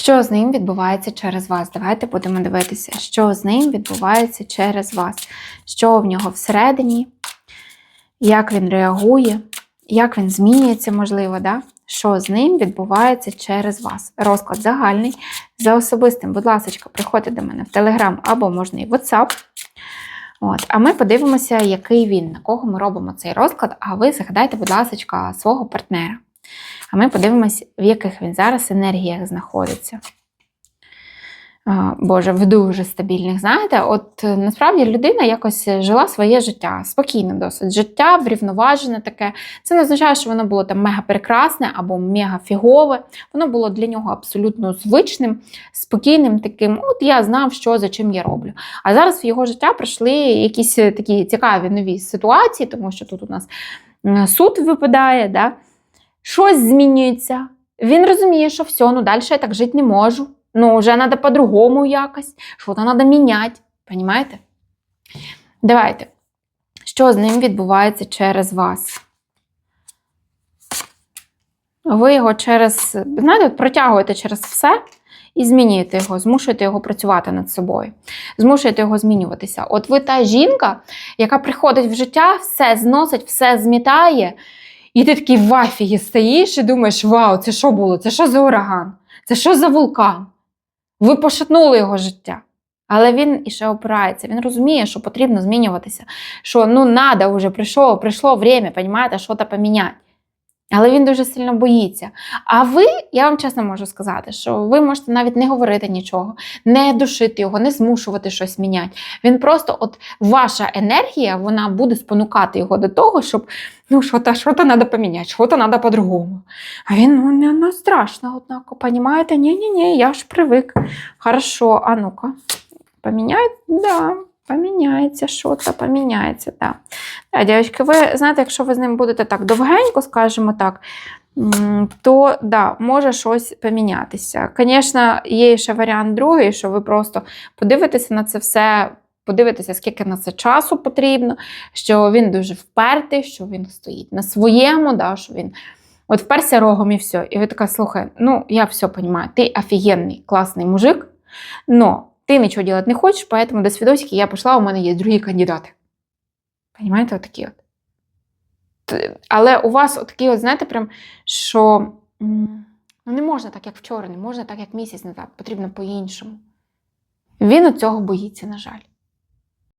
Що з ним відбувається через вас? Давайте будемо дивитися, що з ним відбувається через вас, що в нього всередині, як він реагує, як він змінюється, можливо, да? що з ним відбувається через вас. Розклад загальний. За особистим, будь ласка, приходьте до мене в Telegram або можна і WhatsApp. От, а ми подивимося, який він, на кого ми робимо цей розклад. А ви згадайте, будь ласка, свого партнера. А ми подивимося, в яких він зараз енергіях знаходиться. Боже, в дуже стабільних, знаєте, от е, насправді людина якось жила своє життя, спокійне досить. Життя врівноважене таке. Це не означає, що воно було там мега прекрасне або мега фігове. Воно було для нього абсолютно звичним, спокійним таким. От я знав, що за чим я роблю. А зараз в його життя прийшли якісь е, такі цікаві нові ситуації, тому що тут у нас суд випадає, да? Щось змінюється. Він розуміє, що все, ну далі я так жити не можу. Ну, вже треба по-другому якось, що то треба міняти. Понімаєте? Давайте. Що з ним відбувається через вас? Ви його через, знаєте, протягуєте через все і змінюєте його, змушуєте його працювати над собою, змушуєте його змінюватися. От ви та жінка, яка приходить в життя, все зносить, все змітає, і ти такий в афігі стоїш і думаєш, вау, це що було? Це що за ураган? Це що за вулкан? Ви пошатнули його життя. Але він іще опирається. Він розуміє, що потрібно змінюватися. Що ну надо вже прийшло, прийшло время, розумієте, що то поміняти. Але він дуже сильно боїться. А ви, я вам чесно можу сказати, що ви можете навіть не говорити нічого, не душити його, не змушувати щось міняти. Він просто, от ваша енергія, вона буде спонукати його до того, щоб ну що-то що треба поміняти, що-то треба по-другому. А він ну не ну, страшно, однако, понімаєте? Ні-ні-ні, я ж привик. Хорошо, а ну-ка, поміняють? Да. Поміняється, що то поміняється, так. Да. Дівчатки, ви знаєте, якщо ви з ним будете так довгенько, скажімо так, то да, може щось помінятися. Звісно, є ще варіант другий, що ви просто подивитеся на це все, подивитеся, скільки на це часу потрібно, що він дуже впертий, що він стоїть на своєму, да, що він от вперся рогом і все. І ви така, слухай, ну я все розумію, ти офігенний, класний мужик, но ты ничего делать не хочешь, поэтому до свидосики я пішла, у мене є другі кандидати. Понимаєте, отакі от. Але у вас отакі, от, знаєте, прям, що ну, не можна так, як вчора, не можна так, як місяць назад, потрібно по-іншому. Він цього боїться, на жаль.